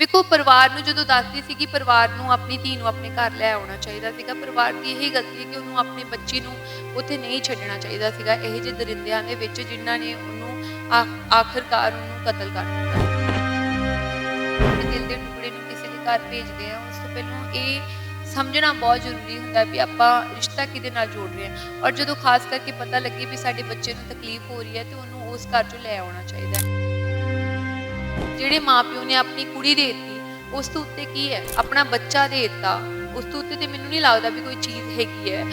ਵੇਖੋ, ਪਰਿਵਾਰ ਨੂੰ ਜਦੋਂ ਦੱਸਦੀ ਸੀ ਕਿ ਪਰਿਵਾਰ ਨੂੰ ਆਪਣੀ ਧੀ ਨੂੰ ਆਪਣੇ ਘਰ ਲੈ ਆਉਣਾ ਚਾਹੀਦਾ ਸੀਗਾ। ਪਰਿਵਾਰ ਦੀ ਇਹੀ ਗਲਤੀ ਹੈ ਕਿ ਉਹਨੂੰ ਆਪਣੇ ਬੱਚੀ ਨੂੰ ਉੱਥੇ ਨਹੀਂ ਛੱਡਣਾ ਚਾਹੀਦਾ ਸੀਗਾ। ਇਹ ਜਿਹੇ ਦਰਿੰਦਿਆਂ ਦੇ ਵਿੱਚ ਜਿਨ੍ਹਾਂ ਨੇ ਉਹਨੂੰ ਆਖਰਕਾਰ ਉਹਨੂੰ ਕਤਲ ਕਰ ਦਿੱਤਾ। ਦਿਲ ਦੇ ਟੁਕੜੇ ਨੂੰ ਕਿਸੇ ਦੇ ਘਰ ਭੇਜਦੇ ਆ। ਉਸ ਤੋਂ ਪਹਿਲਾਂ ਇਹ ਸਮਝਣਾ ਬਹੁਤ ਜ਼ਰੂਰੀ ਹੁੰਦਾ ਵੀ ਆਪਾਂ ਰਿਸ਼ਤਾ ਕਿਹਦੇ ਨਾਲ ਜੋੜ ਰਹੇ ਹਾਂ। ਔਰ ਜਦੋਂ ਖਾਸ ਕਰਕੇ ਪਤਾ ਲੱਗੇ ਵੀ ਸਾਡੇ ਬੱਚੇ ਨੂੰ ਤਕਲੀਫ ਹੋ ਰਹੀ ਹੈ, ਤੇ ਉਹਨੂੰ ਉਸ ਘਰ ਚੋਂ ਲੈ ਆਉਣਾ ਚਾਹੀਦਾ ਹੈ। ਜਿਹੜੇ ਮਾਪਿਓ ਨੇ ਆਪਣੀ ਕੁੜੀ ਦੇ ਦਿੱਤੀ, ਉਸ ਤੋਂ ਉੱਤੇ ਕੀ ਹੈ? ਆਪਣਾ ਬੱਚਾ ਦੇ ਦਿੱਤਾ। ਉਸ ਤੋਂ ਉੱਤੇ ਤੇ ਮੈਨੂੰ ਨਹੀਂ ਲੱਗਦਾ ਵੀ ਕੋਈ ਚੀਜ਼ ਹੈਗੀ ਹੈ।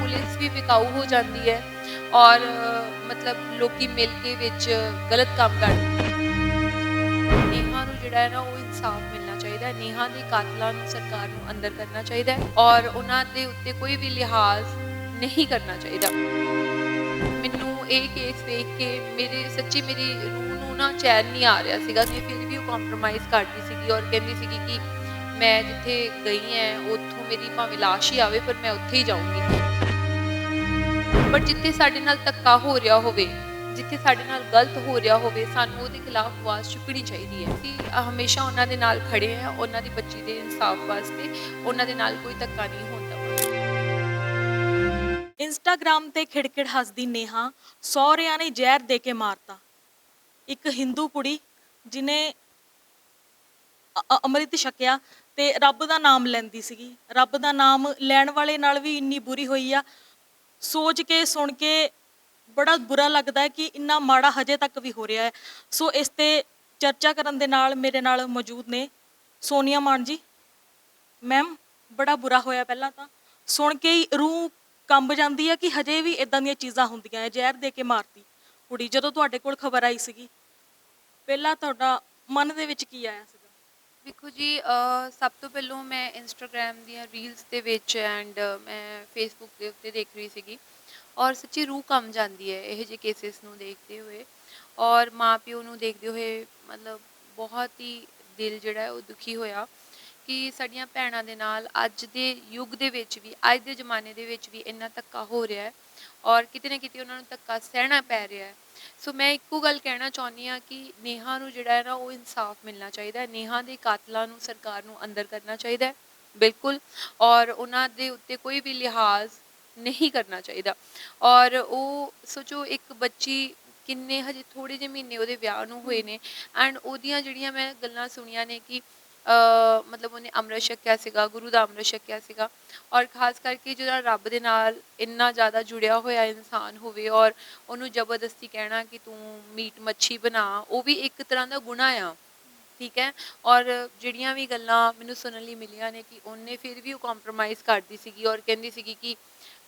ਪੁਲਿਸ ਵੀ ਵਿਕਾਊ ਹੋ ਜਾਂਦੀ ਹੈ ਔਰ, ਮਤਲਬ ਲੋਕੀ ਮਿਲ ਕੇ ਵਿੱਚ ਗਲਤ ਕੰਮ ਕਰਦੇ ਨੇਹਾ ਨੂੰ ਜਿਹੜਾ ਹੈ ਨਾ, ਉਹ ਇਨਸਾਫ ਮਿਲਣਾ ਚਾਹੀਦਾ ਹੈ। ਨੇਹਾ ਦੇ ਕਾਤਲਾਂ ਨੂੰ ਸਰਕਾਰ ਨੂੰ ਅੰਦਰ ਕਰਨਾ ਚਾਹੀਦਾ ਹੈ ਔਰ ਉਹਨਾਂ ਦੇ ਉੱਤੇ ਕੋਈ ਵੀ ਲਿਹਾਜ਼ ਨਹੀਂ ਕਰਨਾ ਚਾਹੀਦਾ। ਮੈਨੂੰ ਇਹ ਕੇਸ ਵੇਖ ਕੇ ਮੇਰੇ, ਸੱਚੀ ਮੇਰੀ ਰੂਹ ਨੂੰ ਨਾ ਚੈਨ ਨਹੀਂ ਆ ਰਿਹਾ ਸੀਗਾ ਮੈਂ ਫਿਰ ਵੀ ਉਹ ਕੰਪਰੋਮਾਈਜ਼ ਕਰਦੀ ਸੀਗੀ ਔਰ ਕਹਿੰਦੀ ਸੀਗੀ ਕਿ ਮੈਂ ਜਿੱਥੇ ਗਈ ਐ, ਉੱਥੋਂ ਮੇਰੀ ਭਾਵੇਂ ਲਾਸ਼ ਹੀ ਆਵੇ, ਪਰ ਮੈਂ ਉੱਥੇ ਹੀ ਜਾਊਂਗੀ। ਪਰ ਜਿੱਥੇ ਸਾਡੇ ਨਾਲ ਧੱਕਾ ਹੋ ਰਿਹਾ ਹੋਵੇ, ਜਿੱਥੇ ਸਾਡੇ ਨਾਲ ਗਲਤ ਹੋ ਰਿਹਾ ਹੋਵੇ, ਸਾਨੂੰ ਉਹਦੇ ਖਿਲਾਫ ਆਵਾਜ਼ ਚੁੱਕਣੀ ਚਾਹੀਦੀ ਹੈ। ਕਿ ਹਮੇਸ਼ਾ ਉਹਨਾਂ ਦੇ ਨਾਲ ਖੜੇ ਆ ਉਹਨਾਂ ਦੀ ਬੱਚੀ ਦੇ ਇਨਸਾਫ ਵਾਸਤੇ, ਉਹਨਾਂ ਦੇ ਨਾਲ ਕੋਈ ਧੱਕਾ ਨਹੀਂ ਹੁੰਦਾ। ਇੰਸਟਾਗ੍ਰam ਤੇ ਖਿੜਖਿੜ ਹੱਸਦੀ ਨੇਹਾ, ਸਹੁਰਿਆਂ ਨੇ ਜ਼ਹਿਰ ਦੇ ਕੇ ਮਾਰਤਾ। ਇੱਕ ਹਿੰਦੂ ਕੁੜੀ ਜਿਨੇ ਅੰਮ੍ਰਿਤ ਛਕਿਆ ਤੇ ਰੱਬ ਦਾ ਨਾਮ ਲੈਂਦੀ ਸੀਗੀ। ਰੱਬ ਦਾ ਨਾਮ ਲੈਣ ਵਾਲੇ ਨਾਲ ਵੀ ਇੰਨੀ ਬੁਰੀ ਹੋਈ ਆ। ਸੋਚ ਕੇ, ਸੁਣ ਕੇ ਬੜਾ ਬੁਰਾ ਲੱਗਦਾ ਹੈ ਕਿ ਇੰਨਾ ਮਾੜਾ ਹਜੇ ਤੱਕ ਵੀ ਹੋ ਰਿਹਾ ਹੈ। ਸੋ ਇਸ ਤੇ ਚਰਚਾ ਕਰਨ ਦੇ ਨਾਲ ਮੇਰੇ ਨਾਲ ਮੌਜੂਦ ਨੇ ਸੋਨੀਆ ਮਾਨ ਜੀ। ਮੈਮ, ਬੜਾ ਬੁਰਾ ਹੋਇਆ ਪਹਿਲਾਂ ਤਾਂ। ਸੁਣ ਕੇ ਹੀ ਰੂਹ ਕੰਬ ਜਾਂਦੀ ਹੈ ਕਿ ਹਜੇ ਵੀ ਇਦਾਂ ਦੀਆਂ ਚੀਜ਼ਾਂ ਹੁੰਦੀਆਂ ਹੈ। ਜ਼ਹਿਰ ਦੇ ਕੇ ਮਾਰਤੀ ਕੁੜੀ। ਜਦੋਂ ਤੁਹਾਡੇ ਕੋਲ ਖਬਰ ਆਈ ਸੀਗੀ ਪਹਿਲਾਂ ਤੁਹਾਡਾ ਮਨ ਦੇ ਵਿੱਚ ਕੀ ਆਇਆ ਸੀਗਾ? ਦੇਖੋ ਜੀ, ਅਹ, ਸਭ ਤੋਂ ਪਹਿਲਾਂ ਮੈਂ ਇੰਸਟਾਗ੍ਰam ਦੀਆਂ ਰੀਲਸ ਦੇ ਵਿੱਚ ਐਂਡ ਮੈਂ ਫੇਸਬੁੱਕ ਦੇ ਉੱਤੇ ਦੇਖ ਰਹੀ ਸੀਗੀ ਔਰ ਸੱਚੀ ਰੂਹ ਕੰਮ ਜਾਂਦੀ ਹੈ ਇਹੋ ਜਿਹੇ ਕੇਸਿਸ ਨੂੰ ਦੇਖਦੇ ਹੋਏ ਔਰ ਮਾਪਿਓ ਨੂੰ ਦੇਖਦੇ ਹੋਏ ਮਤਲਬ ਬਹੁਤ ਹੀ ਦਿਲ ਜਿਹੜਾ ਹੈ ਉਹ ਦੁਖੀ ਹੋਇਆ ਕਿ ਸਾਡੀਆਂ ਭੈਣਾਂ ਦੇ ਨਾਲ ਅੱਜ ਦੇ ਯੁੱਗ ਦੇ ਵਿੱਚ ਵੀ, ਅੱਜ ਦੇ ਜ਼ਮਾਨੇ ਦੇ ਵਿੱਚ ਵੀ ਇੰਨਾ ਧੱਕਾ ਹੋ ਰਿਹਾ ਹੈ ਔਰ ਕਿਤੇ ਨਾ ਕਿਤੇ ਉਹਨਾਂ ਨੂੰ ਧੱਕਾ ਸਹਿਣਾ ਪੈ ਰਿਹਾ ਹੈ। ਸੋ ਮੈਂ ਇੱਕੋ ਗੱਲ ਕਹਿਣਾ ਚਾਹੁੰਦੀ ਆ ਕਿ ਨੇਹਾ ਨੂੰ ਜਿਹੜਾ ਹੈ ਨਾ ਉਹ ਇਨਸਾਫ ਮਿਲਣਾ ਚਾਹੀਦਾ ਹੈ। ਨੇਹਾ ਦੇ ਕਾਤਲਾਂ ਨੂੰ ਸਰਕਾਰ ਨੂੰ ਅੰਦਰ ਕਰਨਾ ਚਾਹੀਦਾ ਹੈ ਬਿਲਕੁਲ। ਔਰ ਉਹਨਾਂ ਦੇ ਉੱਤੇ ਕੋਈ ਵੀ ਲਿਹਾਜ਼ ਨਹੀਂ ਕਰਨਾ ਚਾਹੀਦਾ। ਔਰ ਉਹ ਸੋਚੋ ਇੱਕ ਬੱਚੀ ਕਿੰਨੇ ਹਜੇ ਥੋੜੇ ਜਿਹੇ ਮਹੀਨੇ ਉਹਦੇ ਵਿਆਹ ਨੂੰ ਹੋਏ ਨੇ। ਐਂਡ ਉਹਦੀਆਂ ਜਿਹੜੀਆਂ ਮੈਂ ਗੱਲਾਂ ਸੁਣੀਆਂ ਨੇ ਕਿ ਮਤਲਬ ਉਹਨੇ ਅੰਮ੍ਰਿਤ ਛਕਿਆ ਸੀਗਾ ਗੁਰੂ ਦਾ ਅੰਮ੍ਰਿਤ ਛਕਿਆ ਸੀਗਾ ਔਰ ਖਾਸ ਕਰਕੇ ਜਿਹੜਾ ਰੱਬ ਦੇ ਨਾਲ ਇੰਨਾ ਜ਼ਿਆਦਾ ਜੁੜਿਆ ਹੋਇਆ ਇਨਸਾਨ ਹੋਵੇ ਔਰ ਉਹਨੂੰ ਜ਼ਬਰਦਸਤੀ ਕਹਿਣਾ ਕਿ ਤੂੰ ਮੀਟ ਮੱਛੀ ਬਣਾ ਉਹ ਵੀ ਇੱਕ ਤਰ੍ਹਾਂ ਦਾ ਗੁਨਾਹ ਆ ਠੀਕ ਹੈ ਔਰ ਜਿਹੜੀਆਂ ਵੀ ਗੱਲਾਂ ਮੈਨੂੰ ਸੁਣਨ ਲਈ ਮਿਲੀਆਂ ਨੇ ਕਿ ਉਹਨੇ ਫਿਰ ਵੀ ਉਹ ਕੰਪਰੋਮਾਈਜ਼ ਕਰਦੀ ਸੀਗੀ ਔਰ ਕਹਿੰਦੀ ਸੀਗੀ ਕਿ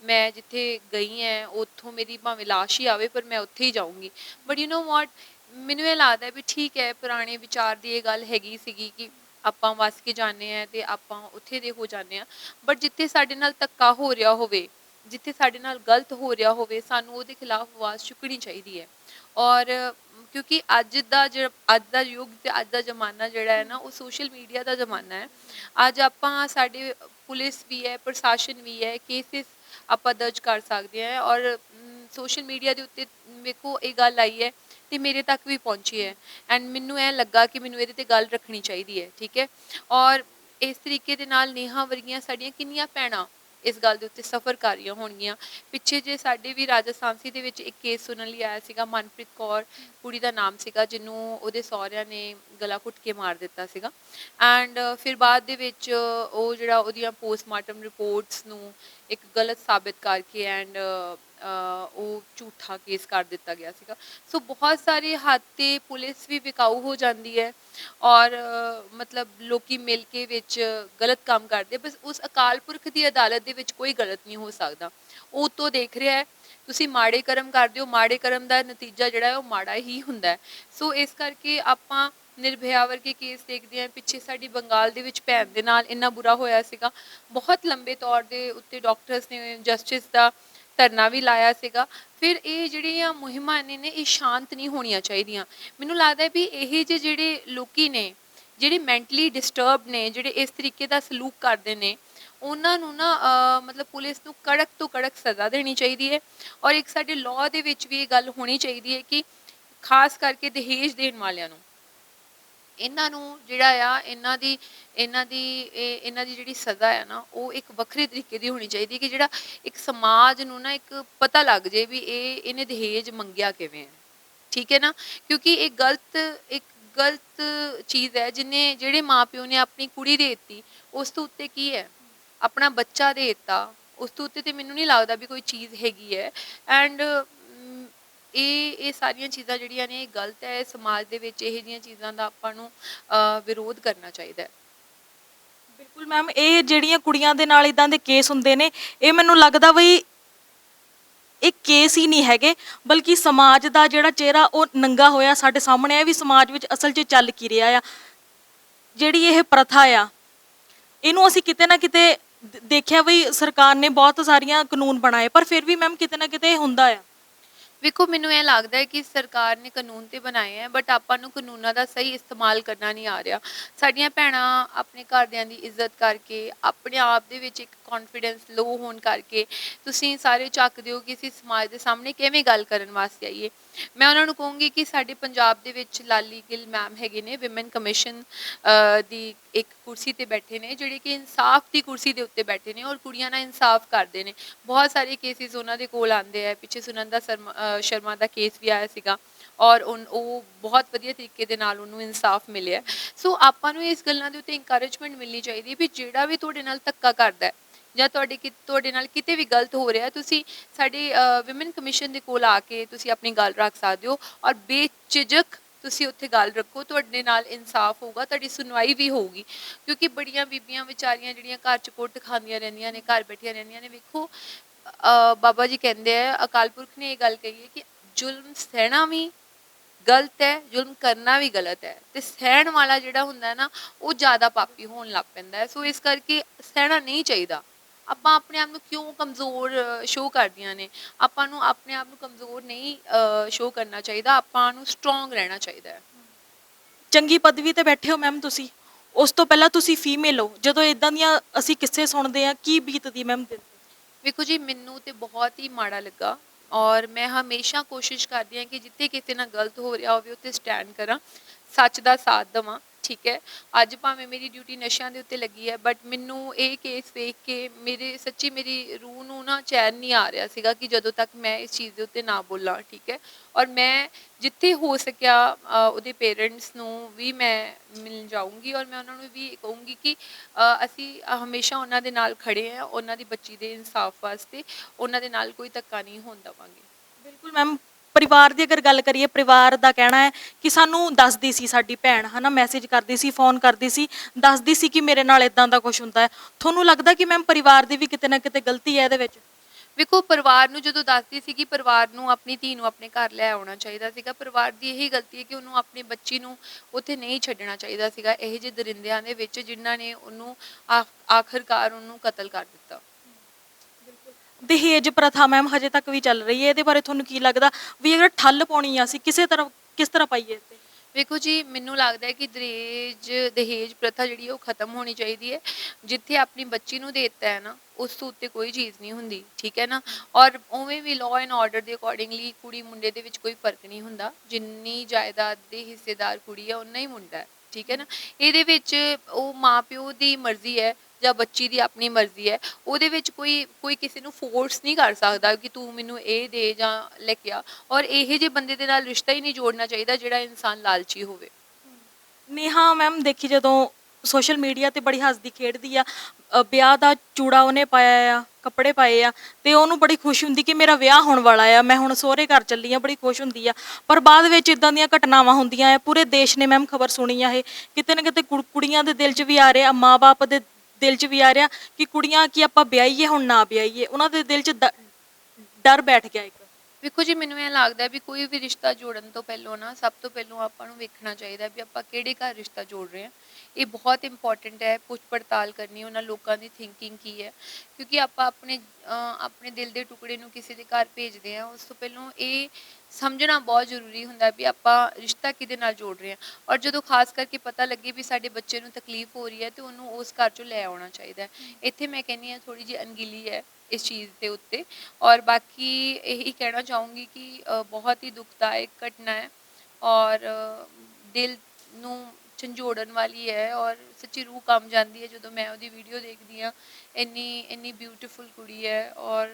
ਮੈਂ ਜਿੱਥੇ ਗਈ ਐ ਉੱਥੋਂ ਮੇਰੀ ਭਾਵੇਂ ਲਾਸ਼ ਹੀ ਆਵੇ ਪਰ ਮੈਂ ਉੱਥੇ ਹੀ ਜਾਊਂਗੀ ਬਟ ਯੂ نو ਵਾਟ ਮੈਨੂੰ ਇਹ ਲੱਗਦਾ ਵੀ ਠੀਕ ਹੈ ਪੁਰਾਣੇ ਵਿਚਾਰ ਦੀ ਇਹ ਗੱਲ ਹੈਗੀ ਸੀਗੀ ਕਿ ਆਪਾਂ ਵਸ ਕੇ ਜਾਂਦੇ ਆ ਤੇ ਆਪਾਂ ਉੱਥੇ ਦੇ ਹੋ ਜਾਂਦੇ ਆ ਬਟ ਜਿੱਥੇ ਸਾਡੇ ਨਾਲ ਧੱਕਾ ਹੋ ਰਿਹਾ ਹੋਵੇ, ਜਿੱਥੇ ਸਾਡੇ ਨਾਲ ਗਲਤ ਹੋ ਰਿਹਾ ਹੋਵੇ, ਸਾਨੂੰ ਉਹਦੇ ਖਿਲਾਫ ਆਵਾਜ਼ ਚੁੱਕਣੀ ਚਾਹੀਦੀ ਹੈ। ਔਰ ਕਿਉਂਕਿ ਅੱਜ ਦਾ ਜਿਹੜਾ ਅੱਜ ਦਾ ਯੁੱਗ ਤੇ ਅੱਜ ਦਾ ਜ਼ਮਾਨਾ ਜਿਹੜਾ ਹੈ ਨਾ, ਉਹ ਸੋਸ਼ਲ ਮੀਡੀਆ ਦਾ ਜ਼ਮਾਨਾ ਹੈ। ਅੱਜ ਆਪਾਂ ਸਾਡੇ ਪੁਲਿਸ ਵੀ ਹੈ, ਪ੍ਰਸ਼ਾਸਨ ਵੀ ਹੈ ਕੇਸਿਸ ਆਪਾਂ ਦਰਜ ਕਰ ਸਕਦੇ ਹਾਂ। ਔਰ ਸੋਸ਼ਲ ਮੀਡੀਆ ਦੇ ਉੱਤੇ ਵੇਖੋ ਇਹ ਗੱਲ ਆਈ ਹੈ ਤੇ ਮੇਰੇ ਤੱਕ ਵੀ ਪਹੁੰਚੀ ਹੈ। ਐਂਡ ਮੈਨੂੰ ਇਹ ਲੱਗਾ ਕਿ ਮੈਨੂੰ ਇਹਦੇ ਤੇ ਗੱਲ ਰੱਖਣੀ ਚਾਹੀਦੀ ਹੈ, ਠੀਕ ਹੈ? ਔਰ ਇਸ ਤਰੀਕੇ ਦੇ ਨਾਲ ਨੇਹਾ ਵਰਗੀਆਂ ਸਾਡੀਆਂ ਕਿੰਨੀਆਂ ਭੈਣਾਂ ਇਸ ਗੱਲ ਦੇ ਉੱਤੇ ਸਫਰ ਕਰ ਰਹੀਆਂ ਹੋਣਗੀਆਂ। ਪਿੱਛੇ ਜੇ ਸਾਡੇ ਵੀ ਰਾਜਸਥਾਨ ਸੀ ਦੇ ਵਿੱਚ ਇੱਕ ਕੇਸ ਸੁਣਨ ਲਈ ਆਇਆ ਸੀਗਾ, ਮਨਪ੍ਰੀਤ ਕੌਰ ਕੁੜੀ ਦਾ ਨਾਮ ਸੀਗਾ, ਜਿਹਨੂੰ ਉਹਦੇ ਸਹੁਰਿਆਂ ਨੇ ਗਲਾ ਘੁੱਟ ਕੇ ਮਾਰ ਦਿੱਤਾ ਸੀਗਾ। ਐਂਡ ਫਿਰ ਬਾਅਦ ਦੇ ਵਿੱਚ ਉਹ ਜਿਹੜਾ ਉਹਦੀਆਂ ਪੋਸਟਮਾਰਟਮ ਰਿਪੋਰਟਸ ਨੂੰ ਇੱਕ ਗਲਤ ਸਾਬਿਤ ਕਰਕੇ ਐਂਡ ਉਹ ਝੂਠਾ ਕੇਸ ਕਰ ਦਿੱਤਾ ਗਿਆ ਸੀਗਾ। ਸੋ ਬਹੁਤ ਸਾਰੇ ਹੱਥ ਤੇ ਪੁਲਿਸ ਵੀ ਵਿਕਾਊ ਹੋ ਜਾਂਦੀ ਹੈ ਔਰ ਮਤਲਬ ਲੋਕੀ ਮਿਲ ਕੇ ਵਿੱਚ ਗਲਤ ਕੰਮ ਕਰਦੇ। ਬਸ ਉਸ ਅਕਾਲ ਪੁਰਖ ਦੀ ਅਦਾਲਤ ਦੇ ਵਿੱਚ ਕੋਈ ਗਲਤ ਨਹੀਂ ਹੋ ਸਕਦਾ। ਉਹ ਤੋਂ ਦੇਖ ਰਿਹਾ ਹੈ, ਤੁਸੀਂ ਮਾੜੇ ਕਰਮ ਕਰਦੇ ਹੋ, ਮਾੜੇ ਕਰਮ ਦਾ ਨਤੀਜਾ ਜਿਹੜਾ ਹੈ ਉਹ ਮਾੜਾ ਹੀ ਹੁੰਦਾ ਹੈ। ਸੋ ਇਸ ਕਰਕੇ ਆਪਾਂ ਨਿਰਭਿਆ ਵਰਗੇ ਕੇਸ ਦੇਖਦੇ ਹਾਂ। ਪਿੱਛੇ ਸਾਡੀ ਬੰਗਾਲ ਦੇ ਵਿੱਚ ਭੈਣ ਦੇ ਨਾਲ ਇੰਨਾ ਬੁਰਾ ਹੋਇਆ ਸੀਗਾ। ਬਹੁਤ ਲੰਬੇ ਤੌਰ ਦੇ ਉੱਤੇ ਡਾਕਟਰਸ ਨੇ ਜਸਟਿਸ ਦਾ ਧਰਨਾ ਵੀ ਲਾਇਆ ਸੀਗਾ। ਫਿਰ ਇਹ ਜਿਹੜੀਆਂ ਮੁਹਿੰਮਾਂ ਨੇ ਨੇ, ਇਹ ਸ਼ਾਂਤ ਨਹੀਂ ਹੋਣੀਆਂ ਚਾਹੀਦੀਆਂ। ਮੈਨੂੰ ਲੱਗਦਾ ਹੈ ਵੀ ਇਹ ਜਿਹੇ ਜਿਹੜੇ ਲੋਕੀ ਨੇ, ਜਿਹੜੇ ਮੈਂਟਲੀ ਡਿਸਟਰਬਡ ਨੇ, ਜਿਹੜੇ ਇਸ ਤਰੀਕੇ ਦਾ ਸਲੂਕ ਕਰਦੇ ਨੇ, ਉਹਨਾਂ ਨੂੰ ਨਾ ਮਤਲਬ ਪੁਲਿਸ ਨੂੰ ਕੜਕ ਤੋਂ ਕੜਕ ਸਜ਼ਾ ਦੇਣੀ ਚਾਹੀਦੀ ਹੈ। ਔਰ ਇੱਕ ਸਾਡੇ ਲਾਅ ਦੇ ਵਿੱਚ ਵੀ ਇਹ ਗੱਲ ਹੋਣੀ ਚਾਹੀਦੀ ਹੈ ਕਿ ਖਾਸ ਕਰਕੇ ਦਹੇਜ ਦੇਣ ਵਾਲਿਆਂ ਨੂੰ। ਇਹਨਾਂ ਨੂੰ ਜਿਹੜਾ ਆ, ਇਹਨਾਂ ਦੀ ਇਹਨਾਂ ਦੀ, ਇਹ ਇਹਨਾਂ ਦੀ ਜਿਹੜੀ ਸਜ਼ਾ ਹੈ ਨਾ, ਉਹ ਇੱਕ ਵੱਖਰੇ ਤਰੀਕੇ ਦੀ ਹੋਣੀ ਚਾਹੀਦੀ ਕਿ ਜਿਹੜਾ ਇੱਕ ਸਮਾਜ ਨੂੰ ਨਾ ਇੱਕ ਪਤਾ ਲੱਗ ਜੇ ਵੀ ਇਹ, ਇਹਨੇ ਦਹੇਜ ਮੰਗਿਆ ਕਿਵੇਂ ਹੈ ਠੀਕ ਹੈ ਨਾ? ਕਿਉਂਕਿ ਇਹ ਗਲਤ, ਇੱਕ ਗਲਤ ਚੀਜ਼ ਹੈ, ਜਿਨੇ ਜਿਹੜੇ ਮਾਪਿਓ ਨੇ ਆਪਣੀ ਕੁੜੀ ਦੇ ਦਿੱਤੀ, ਉਸ ਤੋਂ ਉੱਤੇ ਕੀ ਹੈ? ਆਪਣਾ ਬੱਚਾ ਦੇ ਦਿੱਤਾ। ਉਸ ਤੋਂ ਉੱਤੇ ਤੇ ਮੈਨੂੰ ਨਹੀਂ ਲੱਗਦਾ ਵੀ ਕੋਈ ਚੀਜ਼ ਹੈਗੀ ਹੈ। ਐਂਡ ਇਹ ਇਹ ਸਾਰੀਆਂ ਚੀਜ਼ਾਂ ਜਿਹੜੀਆਂ ਨੇ ਇਹ ਗਲਤ ਹੈ ਸਮਾਜ ਦੇ ਵਿੱਚ ਇਹ ਜਿਹੀਆਂ ਚੀਜ਼ਾਂ ਦਾ ਆਪਾਂ ਨੂੰ ਅ, ਵਿਰੋਧ ਕਰਨਾ ਚਾਹੀਦਾ ਹੈ। ਬਿਲਕੁਲ ਮੈਮ ਇਹ ਜਿਹੜੀਆਂ ਕੁੜੀਆਂ ਦੇ ਨਾਲ ਇਦਾਂ ਦੇ ਕੇਸ ਹੁੰਦੇ ਨੇ ਇਹ ਮੈਨੂੰ ਲੱਗਦਾ ਬਈ ਇਹ ਕੇਸ ਹੀ ਨਹੀਂ ਹੈਗੇ ਬਲਕਿ ਸਮਾਜ ਦਾ ਜਿਹੜਾ ਚਿਹਰਾ ਉਹ ਨੰਗਾ ਹੋਇਆ ਸਾਡੇ ਸਾਹਮਣੇ ਹੈ ਵੀ ਸਮਾਜ ਵਿੱਚ ਅਸਲ 'ਚ ਚੱਲ ਕੀ ਰਿਹਾ ਆ। ਜਿਹੜੀ ਇਹ ਪ੍ਰਥਾ ਆ ਇਹਨੂੰ ਅਸੀਂ ਕਿਤੇ ਨਾ ਕਿਤੇ ਦੇਖਿਆ ਬਈ ਸਰਕਾਰ ਨੇ ਬਹੁਤ ਸਾਰੀਆਂ ਕਾਨੂੰਨ ਬਣਾਏ ਪਰ ਫਿਰ ਵੀ ਮੈਮ ਕਿਤੇ ਨਾ ਕਿਤੇ ਇਹ ਹੁੰਦਾ ਆ। ਵੇਖੋ, ਮੈਨੂੰ ਇਹ ਲੱਗਦਾ ਹੈ ਕਿ ਸਰਕਾਰ ਨੇ ਕਾਨੂੰਨ ਤੇ ਬਣਾਏ ਹੈ ਬਟ ਆਪਾਂ ਨੂੰ ਕਾਨੂੰਨਾਂ ਦਾ ਸਹੀ ਇਸਤੇਮਾਲ ਕਰਨਾ ਨਹੀਂ ਆ ਰਿਹਾ। ਸਾਡੀਆਂ ਭੈਣਾਂ ਆਪਣੇ ਘਰਦਿਆਂ ਦੀ ਇੱਜ਼ਤ ਕਰਕੇ ਆਪਣੇ ਆਪ ਦੇ ਵਿੱਚ ਇੱਕ ਕੌਨਫੀਡੈਂਸ ਲੋ ਹੋਣ ਕਰਕੇ ਤੁਸੀਂ ਸਾਰੇ ਚੱਕਦੇ ਹੋ ਕਿ ਅਸੀਂ ਸਮਾਜ ਦੇ ਸਾਹਮਣੇ ਕਿਵੇਂ ਗੱਲ ਕਰਨ ਵਾਸਤੇ ਆਈਏ। ਮੈਂ ਉਹਨਾਂ ਨੂੰ ਕਹੂੰਗੀ ਕਿ ਸਾਡੇ ਪੰਜਾਬ ਦੇ ਵਿੱਚ ਲਾਲੀ ਗਿੱਲ ਮੈਮ ਹੈਗੇ ਨੇ ਵਿਮਨ ਕਮਿਸ਼ਨ ਦੀ ਇੱਕ ਕੁਰਸੀ ਤੇ ਬੈਠੇ ਨੇ, ਜਿਹੜੇ ਕਿ ਇਨਸਾਫ ਦੀ ਕੁਰਸੀ ਦੇ ਉੱਤੇ ਬੈਠੇ ਨੇ ਔਰ ਕੁੜੀਆਂ ਨਾਲ ਇਨਸਾਫ ਕਰਦੇ ਨੇ। ਬਹੁਤ ਸਾਰੇ ਕੇਸਿਸ ਉਹਨਾਂ ਦੇ ਕੋਲ ਆਉਂਦੇ ਆ, ਪਿੱਛੇ ਸੁਨੰਦਾ ਸ਼ਰਮਾ ਸ਼ਰਮਾ ਦਾ ਕੇਸ ਵੀ ਆਇਆ ਸੀਗਾ ਔਰ ਉਹ ਬਹੁਤ ਵਧੀਆ ਤਰੀਕੇ ਦੇ ਨਾਲ ਉਹਨੂੰ ਇਨਸਾਫ ਮਿਲਿਆ। ਸੋ ਆਪਾਂ ਨੂੰ ਇਸ ਗੱਲਾਂ ਦੇ ਉੱਤੇ ਇਨਕਰੇਜਮੈਂਟ ਮਿਲਣੀ ਚਾਹੀਦੀ ਹੈ ਵੀ ਜਿਹੜਾ ਵੀ ਤੁਹਾਡੇ ਨਾਲ ਧੱਕਾ ਕਰਦਾ ਹੈ ਜਾਂ ਤੁਹਾਡੇ ਕਿ ਤੁਹਾਡੇ ਨਾਲ ਕਿਤੇ ਵੀ ਗਲਤ ਹੋ ਰਿਹਾ ਤੁਸੀਂ ਸਾਡੇ ਵਿਮਨ ਕਮਿਸ਼ਨ ਦੇ ਕੋਲ ਆ ਕੇ ਤੁਸੀਂ ਆਪਣੀ ਗੱਲ ਰੱਖ ਸਕਦੇ ਹੋ ਔਰ ਬੇਚਿਜਕ ਤੁਸੀਂ ਉੱਥੇ ਗੱਲ ਰੱਖੋ ਤੁਹਾਡੇ ਨਾਲ ਇਨਸਾਫ ਹੋਊਗਾ ਤੁਹਾਡੀ ਸੁਣਵਾਈ ਵੀ ਹੋਊਗੀ ਕਿਉਂਕਿ ਬੜੀਆਂ ਬੀਬੀਆਂ ਵਿਚਾਰੀਆਂ ਜਿਹੜੀਆਂ ਘਰ ਚ ਕੁੱਟ ਖਾਂਦੀਆਂ ਰਹਿੰਦੀਆਂ ਨੇ ਘਰ ਬੈਠੀਆਂ ਰਹਿੰਦੀਆਂ ਨੇ ਵੇਖੋ ਅ, ਬਾਬਾ ਜੀ ਕਹਿੰਦੇ ਆ ਅਕਾਲ ਪੁਰਖ ਨੇ ਇਹ ਗੱਲ ਕਹੀ ਹੈ ਕਿ ਜ਼ੁਲਮ ਸਹਿਣਾ ਵੀ ਗਲਤ ਹੈ ਜ਼ੁਲਮ ਕਰਨਾ ਵੀ ਗਲਤ ਹੈ ਤੇ ਸਹਿਣ ਵਾਲਾ ਜਿਹੜਾ ਹੁੰਦਾ ਹੈ ਨਾ ਉਹ ਜ਼ਿਆਦਾ ਪਾਪੀ ਹੋਣ ਲੱਗ ਪੈਂਦਾ ਹੈ ਸੋ ਇਸ ਕਰਕੇ ਸਹਿਣਾ ਨਹੀਂ ਚਾਹੀਦਾ। ਆਪਾਂ ਆਪਣੇ ਆਪ ਨੂੰ ਕਿਉਂ ਕਮਜ਼ੋਰ ਸ਼ੋਅ ਕਰਦੀਆਂ ਨੇ? ਆਪਾਂ ਨੂੰ ਆਪਣੇ ਆਪ ਨੂੰ ਕਮਜ਼ੋਰ ਨਹੀਂ ਸ਼ੋਅ ਕਰਨਾ ਚਾਹੀਦਾ ਆਪਾਂ ਨੂੰ ਸਟਰੋਂਗ ਰਹਿਣਾ ਚਾਹੀਦਾ ਹੈ। ਚੰਗੀ ਪਦਵੀ ਤੇ ਬੈਠੇ ਹੋ ਮੈਮ ਤੁਸੀਂ। ਉਸ ਤੋਂ ਪਹਿਲਾਂ ਤੁਸੀਂ ਫੀਮੇਲ ਹੋ। ਜਦੋਂ ਇਦਾਂ ਦੀਆਂ ਅਸੀਂ ਕਿੱਸੇ ਸੁਣਦੇ ਆ ਕੀ ਬੀਤਦੀ ਮੈਮ ਦਿਲ ਵੇਖੋ ਜੀ ਮੈਨੂੰ ਤੇ ਬਹੁਤ ਹੀ ਮਾੜਾ ਲੱਗਾ ਔਰ ਮੈਂ ਹਮੇਸ਼ਾ ਕੋਸ਼ਿਸ਼ ਕਰਦੀ ਹਾਂ ਕਿ ਜਿੱਥੇ ਕਿਤੇ ਨਾ ਗਲਤ ਹੋ ਰਿਹਾ ਹੋਵੇ ਉੱਥੇ ਸਟੈਂਡ ਕਰਾਂ ਸੱਚ ਦਾ ਸਾਥ ਦੇਵਾਂ। ਠੀਕ ਹੈ। ਅੱਜ ਭਾਵੇਂ ਮੇਰੀ ਡਿਊਟੀ ਨਸ਼ਿਆਂ ਦੇ ਉੱਤੇ ਲੱਗੀ ਹੈ ਬਟ ਮੈਨੂੰ ਇਹ ਕੇਸ ਵੇਖ ਕੇ ਮੇਰੇ, ਸੱਚੀ ਮੇਰੀ ਰੂਹ ਨੂੰ ਨਾ ਚੈਨ ਨਹੀਂ ਆ ਰਿਹਾ ਸੀਗਾ ਕਿ ਜਦੋਂ ਤੱਕ ਮੈਂ ਇਸ ਚੀਜ਼ ਦੇ ਉੱਤੇ ਨਾ ਬੋਲਾਂ, ਠੀਕ ਹੈ। ਔਰ ਮੈਂ ਜਿੱਥੇ ਹੋ ਸਕਿਆ ਉਹਦੇ ਪੇਰੈਂਟਸ ਨੂੰ ਵੀ ਮੈਂ ਮਿਲ ਜਾਊਂਗੀ ਔਰ ਮੈਂ ਉਹਨਾਂ ਨੂੰ ਵੀ ਕਹੂੰਗੀ ਕਿ ਅਸੀਂ ਹਮੇਸ਼ਾ ਉਹਨਾਂ ਦੇ ਨਾਲ ਖੜੇ ਹਾਂ, ਉਹਨਾਂ ਦੀ ਬੱਚੀ ਦੇ ਇਨਸਾਫ ਵਾਸਤੇ, ਉਹਨਾਂ ਦੇ ਨਾਲ ਕੋਈ ਧੱਕਾ ਨਹੀਂ ਹੋਣ ਦੇਵਾਂਗੇ। ਬਿਲਕੁਲ ਮੈਮ ਪਰਿਵਾਰ ਦੀ ਅਗਰ ਗੱਲ ਕਰੀਏ, ਪਰਿਵਾਰ ਦਾ ਕਹਿਣਾ ਹੈ ਕਿ ਸਾਨੂੰ ਦੱਸਦੀ ਸੀ ਸਾਡੀ ਭੈਣ, ਹਨਾ ਮੈਸੇਜ ਕਰਦੀ ਸੀ ਫੋਨ ਕਰਦੀ ਸੀ, ਦੱਸਦੀ ਸੀ ਕਿ ਮੇਰੇ ਨਾਲ ਇਦਾਂ ਦਾ ਕੁਝ ਹੁੰਦਾ ਹੈ। ਤੁਹਾਨੂੰ ਲੱਗਦਾ ਕਿ ਮੈਮ ਪਰਿਵਾਰ ਦੀ ਵੀ ਕਿਤੇ ਨਾ ਕਿਤੇ ਗਲਤੀ ਹੈ ਇਹਦੇ ਵਿੱਚ? ਵੇਖੋ, ਪਰਿਵਾਰ ਨੂੰ ਜਦੋਂ ਦੱਸਦੀ ਸੀ ਕਿ ਪਰਿਵਾਰ ਨੂੰ ਆਪਣੀ ਧੀ ਨੂੰ ਆਪਣੇ ਘਰ ਲੈ ਆਉਣਾ ਚਾਹੀਦਾ ਸੀਗਾ, ਪਰਿਵਾਰ ਦੀ ਇਹੀ ਗਲਤੀ ਹੈ ਕਿ ਉਹਨੂੰ ਆਪਣੀ ਬੱਚੀ ਨੂੰ ਉੱਥੇ ਨਹੀਂ ਛੱਡਣਾ ਚਾਹੀਦਾ ਸੀਗਾ, ਇਹ ਜਿਹੇ ਦਰਿੰਦਿਆਂ ਦੇ ਵਿੱਚ ਜਿਨ੍ਹਾਂ ਨੇ ਉਹਨੂੰ ਆਖ- ਆਖਰਕਾਰ ਉਹਨੂੰ ਕਤਲ ਕਰ ਦਿੱਤਾ। ਦਹੇਜ ਪ੍ਰਥਾ ਮੈਮ ਹਜੇ ਤੱਕ ਵੀ ਚੱਲ ਰਹੀ ਹੈ। ਇਹਦੇ ਬਾਰੇ ਤੁਹਾਨੂੰ ਕੀ ਲੱਗਦਾ? ਵੀ ਅਗਰ ਠੱਲ ਪਾਉਣੀ ਆ ਅਸੀਂ, ਕਿਸੇ ਤਰ੍ਹਾਂ, ਕਿਸ ਤਰ੍ਹਾਂ ਪਾਈਏ ਤੇ ਵੇਖੋ ਜੀ, ਮੈਨੂੰ ਲੱਗਦਾ ਹੈ ਕਿ ਦਹੇਜ ਦਹੇਜ ਪ੍ਰਥਾ ਜਿਹੜੀ ਉਹ ਖਤਮ ਹੋਣੀ ਚਾਹੀਦੀ ਹੈ। ਜਿੱਥੇ ਆਪਣੀ ਬੱਚੀ ਨੂੰ ਦੇਤਾ ਹੈ ਨਾ, ਉਸ ਤੋਂ ਉੱਤੇ ਕੋਈ ਚੀਜ਼ ਨਹੀਂ ਹੁੰਦੀ, ਠੀਕ ਹੈ ਨਾ? ਔਰ ਉਵੇਂ ਵੀ ਲਾਅ ਐਂਡ ਆਰਡਰ ਦੇ ਅਕੋਰਡਿੰਗਲੀ ਕੁੜੀ ਮੁੰਡੇ ਦੇ ਵਿੱਚ ਕੋਈ ਫ਼ਰਕ ਨਹੀਂ ਹੁੰਦਾ। ਜਿੰਨੀ ਜਾਇਦਾਦ ਦੇ ਹਿੱਸੇਦਾਰ ਕੁੜੀ ਹੈ ਉਨਾ ਹੀ ਮੁੰਡਾ ਹੈ, ਠੀਕ ਹੈ ਨਾ? ਇਹਦੇ ਵਿੱਚ ਉਹ ਮਾਪਿਓ ਦੀ ਮਰਜ਼ੀ ਹੈ ਜਾਂ ਬੱਚੀ ਦੀ ਆਪਣੀ ਮਰਜ਼ੀ ਹੈ, ਉਹਦੇ ਵਿੱਚ ਕੋਈ ਕੋਈ ਕਿਸੇ ਨੂੰ ਫੋਰਸ ਨਹੀਂ ਕਰ ਸਕਦਾ ਕਿ ਤੂੰ ਮੈਨੂੰ ਇਹ ਦੇ ਜਾਂ ਲੈ ਕੇ ਆ। ਔਰ ਇਹੋ ਜਿਹੇ ਬੰਦੇ ਦੇ ਨਾਲ ਰਿਸ਼ਤਾ ਹੀ ਨਹੀਂ ਜੋੜਨਾ ਚਾਹੀਦਾ ਜਿਹੜਾ ਇਨਸਾਨ ਲਾਲਚੀ ਹੋਵੇ। ਨੇਹਾ ਮੈਮ, ਦੇਖੀ ਜਦੋਂ ਸੋਸ਼ਲ ਮੀਡੀਆ ਤੇ ਬੜੀ ਹੱਸਦੀ ਖੇਡਦੀ ਆ ਵਿਆਹ ਦਾ ਚੂੜਾ ਉਹਨੇ ਪਾਇਆ ਆ, ਕੱਪੜੇ ਪਾਏ ਆ, ਤੇ ਉਹਨੂੰ ਬੜੀ ਖੁਸ਼ੀ ਹੁੰਦੀ ਕਿ ਮੇਰਾ ਵਿਆਹ ਹੋਣ ਵਾਲਾ ਆ, ਮੈਂ ਹੁਣ ਸਹੁਰੇ ਘਰ ਚੱਲੀ ਆ, ਬੜੀ ਖੁਸ਼ ਹੁੰਦੀ ਆ। ਪਰ ਬਾਅਦ ਵਿੱਚ ਇਦਾਂ ਦੀਆਂ ਘਟਨਾਵਾਂ ਹੁੰਦੀਆਂ ਆ, ਪੂਰੇ ਦੇਸ਼ ਨੇ ਮੈਮ ਖਬਰ ਸੁਣੀ ਆ ਇਹ, ਕਿਤੇ ਨਾ ਕਿਤੇ ਕੁੜ- ਕੁੜੀਆਂ ਦੇ ਦਿਲ 'ਚ ਵੀ ਆ ਰਿਹਾ ਮਾਪੇ ਦੇ ਦਿਲ 'ਚ ਵੀ ਆ ਰਿਹਾ ਕਿ ਕੁੜੀਆਂ ਕੀ ਆਪਾਂ ਵਿਆਹੀਏ, ਹੁਣ ਨਾ ਵਿਆਹੀਏ। ਉਹਨਾਂ ਦੇ ਦਿਲ 'ਚ ਡ- ਡਰ ਬੈਠ ਗਿਆ ਇੱਕ। ਵੇਖੋ ਜੀ, ਮੈਨੂੰ ਇਹ ਲੱਗਦਾ ਵੀ ਕੋਈ ਵੀ ਰਿਸ਼ਤਾ ਜੋੜਨ ਤੋਂ ਪਹਿਲਾਂ ਨਾ, ਸਭ ਤੋਂ ਪਹਿਲਾਂ ਆਪਾਂ ਨੂੰ ਵੇਖਣਾ ਚਾਹੀਦਾ ਵੀ ਆਪਾਂ ਕਿਹੜੇ ਘਰ ਰਿਸ਼ਤਾ ਜੋੜ ਰਹੇ ਹਾਂ। ਇਹ ਬਹੁਤ ਇੰਪੋਰਟੈਂਟ ਹੈ ਪੁੱਛ ਪੜਤਾਲ ਕਰਨੀ ਉਹਨਾਂ ਲੋਕਾਂ ਦੀ ਥਿੰਕਿੰਗ ਕੀ ਹੈ। ਕਿਉਂਕਿ ਆਪਾਂ ਆਪਣੇ ਆਪਣੇ ਦਿਲ ਦੇ ਟੁਕੜੇ ਨੂੰ ਕਿਸੇ ਦੇ ਘਰ ਭੇਜਦੇ ਹਾਂ ਉਸ ਤੋਂ ਪਹਿਲਾਂ ਇਹ ਸਮਝਣਾ ਬਹੁਤ ਜ਼ਰੂਰੀ ਹੁੰਦਾ ਵੀ ਆਪਾਂ ਰਿਸ਼ਤਾ ਕਿਹਦੇ ਨਾਲ ਜੋੜ ਰਹੇ ਹਾਂ। ਔਰ ਜਦੋਂ ਖਾਸ ਕਰਕੇ ਪਤਾ ਲੱਗੇ ਵੀ ਸਾਡੇ ਬੱਚੇ ਨੂੰ ਤਕਲੀਫ ਹੋ ਰਹੀ ਹੈ ਤੇ ਉਹਨੂੰ ਉਸ ਘਰ ਚੋਂ ਲੈ ਆਉਣਾ ਚਾਹੀਦਾ ਹੈ। ਇੱਥੇ ਮੈਂ ਕਹਿੰਨੀ ਆ ਥੋੜੀ ਜਿਹੀ ਅਣਗਿਲੀ ਹੈ ਇਸ ਚੀਜ਼ ਦੇ ਉੱਤੇ। ਔਰ ਬਾਕੀ ਇਹੀ ਕਹਿਣਾ ਚਾਹੂੰਗੀ ਕਿ ਬਹੁਤ ਹੀ ਦੁਖਦਾਇਕ ਘਟਨਾ ਹੈ। ਔਰ ਦਿਲ ਨੂੰ ਝੰਜੋੜਨ ਵਾਲੀ ਹੈ ਔਰ ਸੱਚੀ ਰੂਹ ਕੰਮ ਜਾਂਦੀ ਹੈ ਜਦੋਂ ਮੈਂ ਉਹਦੀ ਵੀਡੀਓ ਦੇਖਦੀ ਹਾਂ। ਇੰਨੀ ਇੰਨੀ ਬਿਊਟੀਫੁਲ ਕੁੜੀ ਹੈ ਔਰ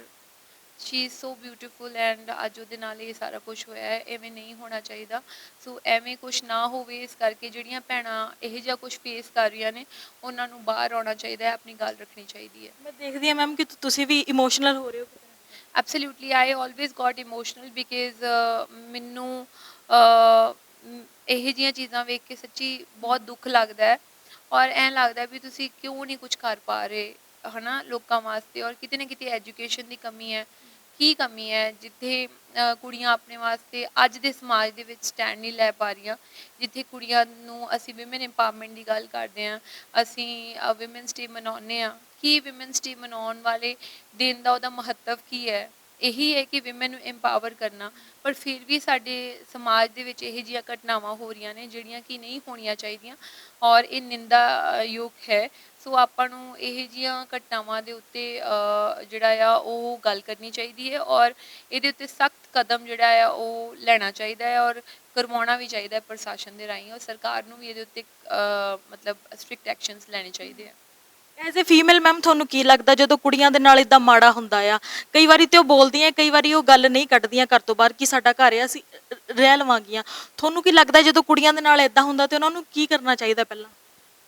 she is so beautiful and ਅੱਜ ਉਹਦੇ ਨਾਲ ਇਹ ਸਾਰਾ ਕੁਝ ਹੋਇਆ ਹੈ ਐਵੇਂ ਨਹੀਂ ਹੋਣਾ ਚਾਹੀਦਾ। ਸੋ ਐਵੇਂ ਕੁਝ ਨਾ ਹੋਵੇ ਇਸ ਕਰਕੇ ਜਿਹੜੀਆਂ ਭੈਣਾਂ ਇਹ ਜਿਹਾ ਕੁਝ ਫੇਸ ਕਰ ਰਹੀਆਂ ਨੇ ਉਹਨਾਂ ਨੂੰ ਬਾਹਰ ਆਉਣਾ ਚਾਹੀਦਾ ਹੈ ਆਪਣੀ ਗੱਲ ਰੱਖਣੀ ਚਾਹੀਦੀ ਹੈ। ਮੈਂ ਦੇਖਦੀ ਹਾਂ ਮੈਮ ਕਿ ਤੁਸੀਂ ਵੀ ਇਮੋਸ਼ਨਲ ਹੋ ਰਹੇ ਹੋ i always got emotional because uh, ਮੈਨੂੰ ਇਹੋ ਜੀਆਂ ਚੀਜ਼ਾਂ ਵੇਖ ਕੇ ਸੱਚੀ ਬਹੁਤ ਦੁੱਖ ਲੱਗਦਾ ਹੈ। ਔਰ ਐਂ ਲੱਗਦਾ ਵੀ ਤੁਸੀਂ ਕਿਉਂ ਨਹੀਂ ਕੁਝ ਕਰ ਪਾ ਰਹੇ, ਹਨਾ, ਲੋਕਾਂ ਵਾਸਤੇ? ਔਰ ਕਿਤੇ ਨਾ ਕਿਤੇ ਐਜੂਕੇਸ਼ਨ ਦੀ ਕਮੀ ਹੈ। ਕੀ ਕਮੀ ਹੈ? ਜਿੱਥੇ ਕੁੜੀਆਂ ਆਪਣੇ ਵਾਸਤੇ ਅੱਜ ਦੇ ਸਮਾਜ ਦੇ ਵਿੱਚ ਸਟੈਂਡ ਨਹੀਂ ਲੈ ਪਾ ਰਹੀਆਂ। ਜਿੱਥੇ ਕੁੜੀਆਂ ਨੂੰ ਅਸੀਂ ਔਮਨ ਇੰਪਾਵਰਮੈਂਟ ਦੀ ਗੱਲ ਕਰਦੇ ਹਾਂ, ਅਸੀਂ ਔਮਨਸ ਡੇ ਮਨਾਉਂਦੇ ਹਾਂ। ਕੀ ਔਮਨਸ ਡੇ ਮਨਾਉਣ ਵਾਲੇ ਦਿਨ ਦਾ ਉਹਦਾ ਮਹੱਤਵ ਕੀ ਹੈ? ਇਹੀ ਹੈ ਕਿ ਔਮਨ ਨੂੰ ਇੰਪਾਵਰ ਕਰਨਾ ਪਰ ਫਿਰ ਵੀ ਸਾਡੇ ਸਮਾਜ ਦੇ ਵਿੱਚ ਇਹ ਜਿਹੀਆਂ ਘਟਨਾਵਾਂ ਹੋ ਰਹੀਆਂ ਨੇ ਜਿਹੜੀਆਂ ਕਿ ਨਹੀਂ ਹੋਣੀਆਂ ਚਾਹੀਦੀਆਂ ਔਰ ਇਹ ਨਿੰਦਾ ਅ, ਯੋਗ ਹੈ। ਸੋ ਆਪਾਂ ਨੂੰ ਇਹ ਜਿਹੀਆਂ ਘਟਨਾਵਾਂ ਦੇ ਉੱਤੇ ਜਿਹੜਾ ਆ ਉਹ ਗੱਲ ਕਰਨੀ ਚਾਹੀਦੀ ਹੈ ਔਰ ਇਹਦੇ ਉੱਤੇ ਸਖਤ ਕਦਮ ਜਿਹੜਾ ਆ ਉਹ ਲੈਣਾ ਚਾਹੀਦਾ ਹੈ ਔਰ ਕਰਵਾਉਣਾ ਵੀ ਚਾਹੀਦਾ ਹੈ ਪ੍ਰਸ਼ਾਸਨ ਦੇ ਰਾਹੀਂ ਔਰ ਸਰਕਾਰ ਨੂੰ ਵੀ ਇਹਦੇ ਉੱਤੇ ਮਤਲਬ ਸਟ੍ਰਿਕਟ ਐਕਸ਼ਨਸ ਲੈਣੇ ਚਾਹੀਦੇ ਆ। ਐਜ਼ ਅ ਫੀਮੇਲ ਮੈਮ ਤੁਹਾਨੂੰ ਕੀ ਲੱਗਦਾ ਜਦੋਂ ਕੁੜੀਆਂ ਦੇ ਨਾਲ ਇਦਾਂ ਮਾੜਾ ਹੁੰਦਾ ਆ? ਕਈ ਵਾਰੀ ਤੇ ਉਹ ਬੋਲਦੀਆਂ, ਕਈ ਵਾਰੀ ਉਹ ਗੱਲ ਨਹੀਂ ਕੱਢਦੀਆਂ ਘਰ ਤੋਂ ਬਾਹਰ ਕਿ ਸਾਡਾ ਘਰ ਆ, ਅਸੀਂ ਰਹਿ ਲਵਾਂਗੀਆਂ। ਤੁਹਾਨੂੰ ਕੀ ਲੱਗਦਾ ਜਦੋਂ ਕੁੜੀਆਂ ਦੇ ਨਾਲ ਇਦਾਂ ਹੁੰਦਾ ਤੇ ਉਹਨਾਂ ਨੂੰ ਕੀ ਕਰਨਾ ਚਾਹੀਦਾ ਪਹਿਲਾਂ?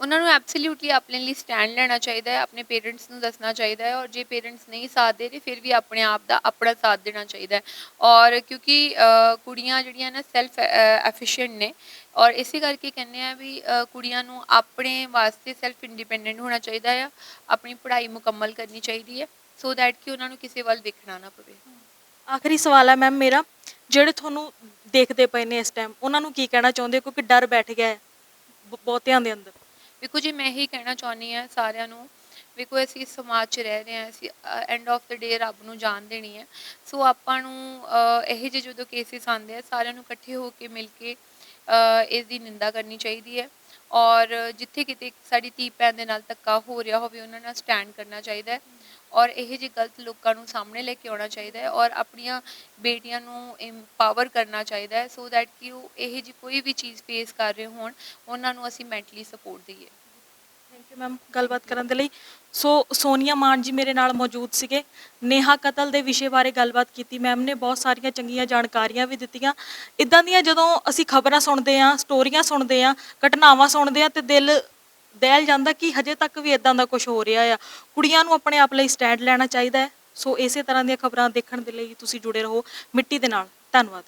ਉਹਨਾਂ ਨੂੰ ਐਬਸੋਲਿਊਟਲੀ ਆਪਣੇ ਲਈ ਸਟੈਂਡ ਲੈਣਾ ਚਾਹੀਦਾ ਹੈ, ਆਪਣੇ ਪੇਰੈਂਟਸ ਨੂੰ ਦੱਸਣਾ ਚਾਹੀਦਾ ਹੈ ਔਰ ਜੇ ਪੇਰੈਂਟਸ ਨਹੀਂ ਸਾਥ ਦੇ ਰਹੇ, ਫਿਰ ਵੀ ਆਪਣੇ ਆਪ ਦਾ ਆਪਣਾ ਸਾਥ ਦੇਣਾ ਚਾਹੀਦਾ ਹੈ। ਔਰ ਕਿਉਂਕਿ ਕੁੜੀਆਂ ਜਿਹੜੀਆਂ ਨਾ ਸੈਲਫ ਐਫੀਸ਼ੀਐਂਟ ਨੇ ਔਰ ਇਸੇ ਕਰਕੇ ਕਹਿੰਦੇ ਆ ਵੀ ਕੁੜੀਆਂ ਨੂੰ ਆਪਣੇ ਵਾਸਤੇ ਸੈਲਫ ਇੰਡੀਪੈਂਡੈਂਟ ਹੋਣਾ ਚਾਹੀਦਾ ਹੈ ਆਪਣੀ ਪੜ੍ਹਾਈ ਮੁਕੰਮਲ ਕਰਨੀ ਚਾਹੀਦੀ ਹੈ ਸੋ ਦੈਟ ਕਿ ਉਹਨਾਂ ਨੂੰ ਕਿਸੇ ਵੱਲ ਵੇਖਣਾ ਨਾ ਪਵੇ। ਆਖਰੀ ਸਵਾਲ ਹੈ ਮੈਮ ਮੇਰਾ ਜਿਹੜੇ ਤੁਹਾਨੂੰ ਦੇਖਦੇ ਪਏ ਨੇ ਇਸ ਟਾਈਮ ਉਹਨਾਂ ਨੂੰ ਕੀ ਕਹਿਣਾ ਚਾਹੁੰਦੇ ਕਿਉਂਕਿ ਡਰ ਬੈਠ ਗਿਆ ਹੈ ਬਹੁਤਿਆਂ ਦੇ ਅੰਦਰ। ਵੇਖੋ ਜੀ ਮੈਂ ਇਹੀ ਕਹਿਣਾ ਚਾਹੁੰਦੀ ਹਾਂ ਸਾਰਿਆਂ ਨੂੰ ਵੇਖੋ ਅਸੀਂ ਸਮਾਜ 'ਚ ਰਹਿ ਰਹੇ ਹਾਂ ਅਸੀਂ ਐਂਡ ਆਫ ਦ ਡੇ ਰੱਬ ਨੂੰ ਜਾਣ ਦੇਣੀ ਹੈ ਸੋ ਆਪਾਂ ਨੂੰ ਇਹੋ ਜਿਹੇ ਜਦੋਂ ਕੇਸਿਸ ਆਉਂਦੇ ਆ ਸਾਰਿਆਂ ਨੂੰ ਇਕੱਠੇ ਹੋ ਕੇ ਮਿਲ ਕੇ ਇਸ ਦੀ ਨਿੰਦਾ ਕਰਨੀ ਚਾਹੀਦੀ ਹੈ ਔਰ ਜਿੱਥੇ ਕਿਤੇ ਸਾਡੀ ਧੀ ਭੈਣ ਦੇ ਨਾਲ ਧੱਕਾ ਹੋ ਰਿਹਾ ਹੋਵੇ ਉਹਨਾਂ ਨਾਲ ਸਟੈਂਡ ਕਰਨਾ ਚਾਹੀਦਾ ਹੈ ਔਰ ਇਹ ਜਿਹੇ ਗਲਤ ਲੋਕਾਂ ਨੂੰ ਸਾਹਮਣੇ ਲੈ ਕੇ ਆਉਣਾ ਚਾਹੀਦਾ ਹੈ ਔਰ ਆਪਣੀਆਂ ਬੇਟੀਆਂ ਨੂੰ ਇੰਪਾਵਰ ਕਰਨਾ ਚਾਹੀਦਾ ਹੈ ਸੋ ਦੈਟ ਕਿ ਉਹ ਇਹ ਜਿਹੀ ਕੋਈ ਵੀ ਚੀਜ਼ ਫੇਸ ਕਰ ਰਹੇ ਹੋਣ, ਉਹਨਾਂ ਨੂੰ ਅਸੀਂ ਮੈਂਟਲੀ ਸਪੋਰਟ ਦਈਏ। ਥੈਂਕ ਯੂ ਮੈਮ ਗੱਲਬਾਤ ਕਰਨ ਦੇ ਲਈ ਸੋ ਸੋਨੀਆ ਮਾਨ ਜੀ ਮੇਰੇ ਨਾਲ ਮੌਜੂਦ ਸੀਗੇ ਨੇਹਾ ਕਤਲ ਦੇ ਵਿਸ਼ੇ ਬਾਰੇ ਗੱਲਬਾਤ ਕੀਤੀ ਮੈਮ ਨੇ ਬਹੁਤ ਸਾਰੀਆਂ ਚੰਗੀਆਂ ਜਾਣਕਾਰੀਆਂ ਵੀ ਦਿੱਤੀਆਂ ਇਦਾਂ ਦੀਆਂ ਜਦੋਂ ਅਸੀਂ ਖਬਰਾਂ ਸੁਣਦੇ ਹਾਂ ਸਟੋਰੀਆਂ ਸੁਣਦੇ ਹਾਂ ਘਟਨਾਵਾਂ ਸੁਣਦੇ ਹਾਂ ਤੇ ਦਿਲ ਦਹਿਲ ਜਾਂਦਾ ਕਿ ਹਜੇ ਤੱਕ ਵੀ ਇਦਾਂ ਦਾ ਕੁਝ ਹੋ ਰਿਹਾ ਆ ਕੁੜੀਆਂ ਨੂੰ ਆਪਣੇ ਆਪ ਲਈ ਸਟੈਂਡ ਲੈਣਾ ਚਾਹੀਦਾ ਹੈ ਸੋ ਇਸੇ ਤਰ੍ਹਾਂ ਦੀਆਂ ਖਬਰਾਂ ਦੇਖਣ ਦੇ ਲਈ ਤੁਸੀਂ ਜੁੜੇ ਰਹੋ ਮਿੱਟੀ ਦੇ ਨਾਲ ਧੰਨਵਾਦ